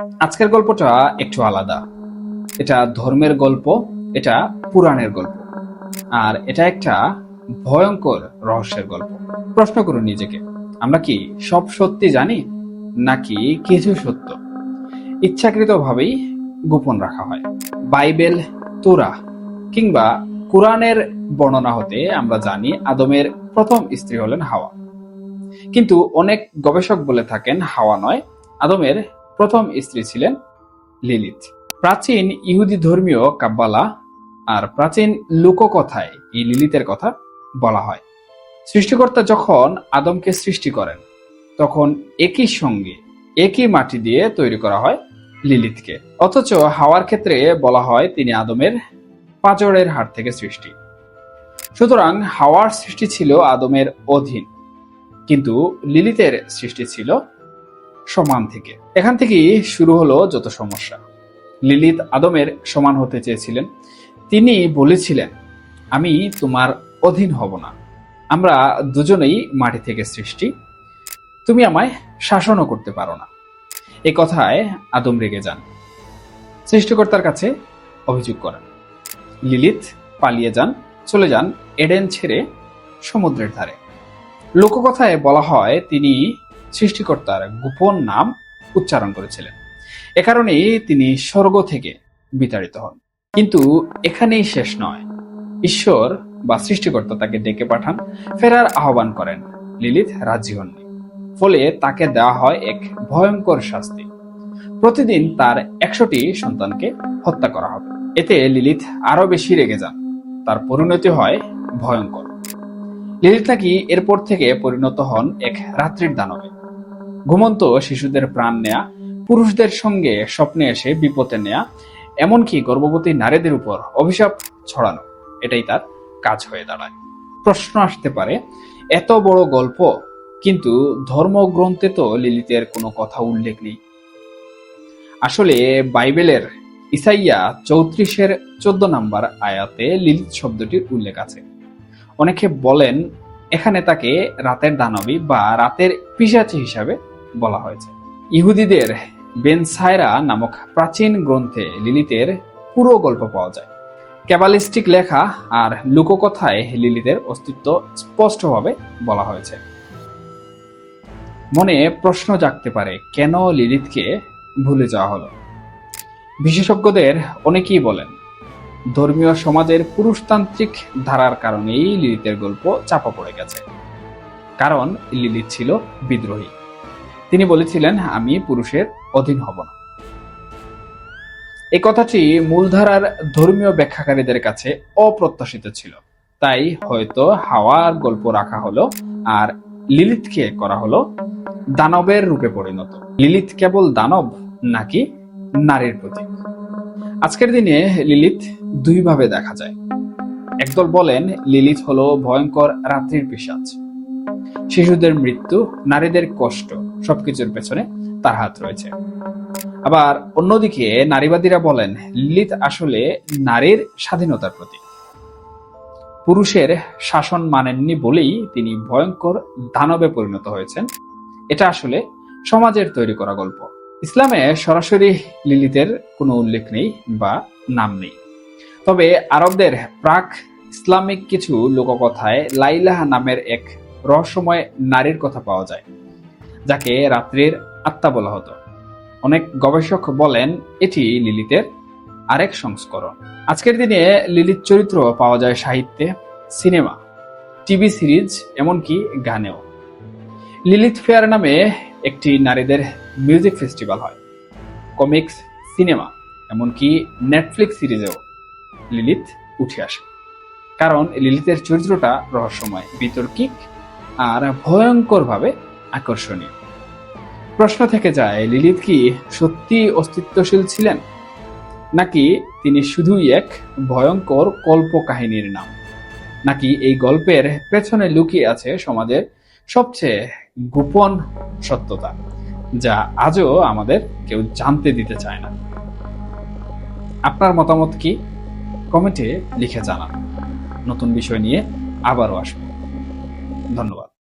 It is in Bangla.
আজকের গল্পটা একটু আলাদা। এটা ধর্মের গল্প, এটা পুরাণের গল্প। আর এটা একটা ভয়ঙ্কর রহস্যের গল্প। প্রশ্ন করুন নিজেকে, আমরা কি সব সত্যি জানি, নাকি কিছু সত্য? ইচ্ছাকৃতভাবেই গোপন রাখা হয়। বাইবেল, তোরা, কিংবা কোরআনের বর্ণনা হতে আমরা জানি আদমের প্রথম স্ত্রী হলেন হাওয়া। কিন্তু অনেক গবেষক বলে থাকেন, হাওয়া নয়, আদমের প্রথম স্ত্রী ছিলেন লিলিথ। প্রাচীন ইহুদি ধর্মীয় কাব্বালা আর প্রাচীন লোককথায় এই লিলিতের কথা বলা হয়। সৃষ্টিকর্তা যখন আদমকে সৃষ্টি করেন, তখন একই সঙ্গে একই মাটি দিয়ে তৈরি করা হয় লিলিতকে অথচ হাওয়ার ক্ষেত্রে বলা হয় তিনি আদমের পাজরের হাট থেকে সৃষ্টি। সুতরাং হাওয়ার সৃষ্টি ছিল আদমের অধীন, কিন্তু লিলিতের সৃষ্টি ছিল সমান থেকে। এখান থেকেই শুরু হলো যত সমস্যা। লিলিত আদমের সমান হতে চেয়েছিলেন। তিনি বলেছিলেন, আমি তোমার অধীন হব না। আমরা দুজনেই মাটি থেকে সৃষ্টি। তুমি আমায় শাসনও করতে পারো না। এ কথায় আদম রেগে যান। সৃষ্টিকর্তার কাছে অভিযোগ করেন। লিলিত পালিয়ে যান, চলে যান এডেন ছেড়ে সমুদ্রের ধারে। লোককথায় বলা হয়, তিনি সৃষ্টিকর্তার গোপন নাম উচ্চারণ করেছিলেন। এ কারণেই তিনি স্বর্গ থেকে বিতাড়িত হন। কিন্তু এখানেই শেষ নয়। ঈশ্বর বা সৃষ্টিকর্তা তাকে ডেকে পাঠান, ফেরার আহ্বান করেন লিলিত রাজি হননি। ফলে তাকে দেওয়া হয় এক ভয়ঙ্কর শাস্তি। প্রতিদিন তার একশোটি সন্তানকে হত্যা করা হবে। এতে লিলিত আরও বেশি রেগে যান। তার পরিণতি হয় ভয়ঙ্কর। লিলিত নাকি এরপর থেকে পরিণত হন এক রাত্রির দানবে। ঘুমন্ত শিশুদের প্রাণ নেয়া, পুরুষদের সঙ্গে স্বপ্নে এসে বিপদে নেয়া, এমনকি গর্ভবতী নারীদের উপর অভিশাপ ছড়ানো, এটাই তার কাজ হয়ে দাঁড়ায়। প্রশ্ন আসতে পারে, এত বড় গল্প, কিন্তু ধর্মগ্রন্থে তো লিলিতের কোনো কথা উল্লেখ নেই। আসলে বাইবেলের ইসাইয়া চৌত্রিশের চোদ্দ নম্বর আয়াতে লিলিত শব্দটির উল্লেখ আছে। অনেকে বলেন, এখানে তাকে রাতের দানবী বা রাতের পিসাচি হিসাবে বলা হয়েছে। ইহুদিদের বেনসায়রা নামক প্রাচীন গ্রন্থে লিলিতের পুরো গল্প পাওয়া যায়। ক্যাবালিস্টিক লেখা আর লোককথায় লিলিতের অস্তিত্ব স্পষ্টভাবে বলা হয়েছে। মনে প্রশ্ন জাগতে পারে, কেন লিলিতকে ভুলে যাওয়া হলো? বিশেষজ্ঞদের অনেকেই বলেন, ধর্মীয় সমাজের পুরুষতান্ত্রিক ধারার কারণেই লিলিতের গল্প চাপা পড়ে গেছে। কারণ লিলিত ছিল বিদ্রোহী। তিনি বলেছিলেন, আমি পুরুষের অধীন হব না। এই কথাটি মূলধারার ধর্মীয় ব্যাখ্যাকারীদের কাছে অপ্রত্যাশিত ছিল। তাই হয়তো হাওয়ার গল্প রাখা হলো আর লিলিতকে করা হলো দানবের রূপে পরিণত। লিলিত কেবল দানব নাকি নারীর প্রতীক? আজকের দিনে লিলিত দুইভাবে দেখা যায়। একদল বলেন লিলিত হলো ভয়ঙ্কর রাত্রির পিসাচ শিশুদের মৃত্যু, নারীদের কষ্ট, সবকিছুর পেছনে তার হাত রয়েছে। আবার অন্যদিকে নারীবাদীরা বলেন লিলিত আসলে নারীর স্বাধীনতার প্রতীক। পুরুষের শাসন মানেননি বলেই তিনি ভয়ঙ্কর দানবে পরিণত হয়েছেন। এটা আসলে সমাজের তৈরি করা গল্প। ইসলামে সরাসরি লিলিতের কোনো উল্লেখ নেই বা নাম নেই। তবে আরবদের প্রাক ইসলামিক কিছু লোককথায় লাইলাহা নামের এক রহস্যময় নারীর কথা পাওয়া যায়, যাকে রাত্রির আত্মা বলা হতো। অনেক গবেষক বলেন, এটি লিলিতের আরেক সংস্করণ। আজকের দিনে লিলিত চরিত্র পাওয়া যায় সাহিত্যে, সিনেমা, টিভি সিরিজ, এমনকি গানেও। লিলিত ফেয়ার নামে একটি নারীদের মিউজিক ফেস্টিভ্যাল হয়, কমিক্স, সিনেমা, এমনকি নেটফ্লিক্স সিরিজেও লিলিত উঠে আসে। কারণ লিলিতের চরিত্রটা রহস্যময়, বিতর্কিক আর ভয়ঙ্করভাবে আকর্ষণীয়। প্রশ্ন থেকে যায়, লিলিত কি সত্যি অস্তিত্বশীল ছিলেন? নাকি তিনি শুধুই এক ভয়ঙ্কর কল্প কাহিনীর নাম? নাকি এই গল্পের পেছনে লুকিয়ে আছে সমাজের সবচেয়ে গোপন সত্যতা, যা আজও আমাদের কেউ জানতে দিতে চায় না? আপনার মতামত কি? কমেন্টে লিখে জানান। নতুন বিষয় নিয়ে আবারও আসব ধন্যবাদ।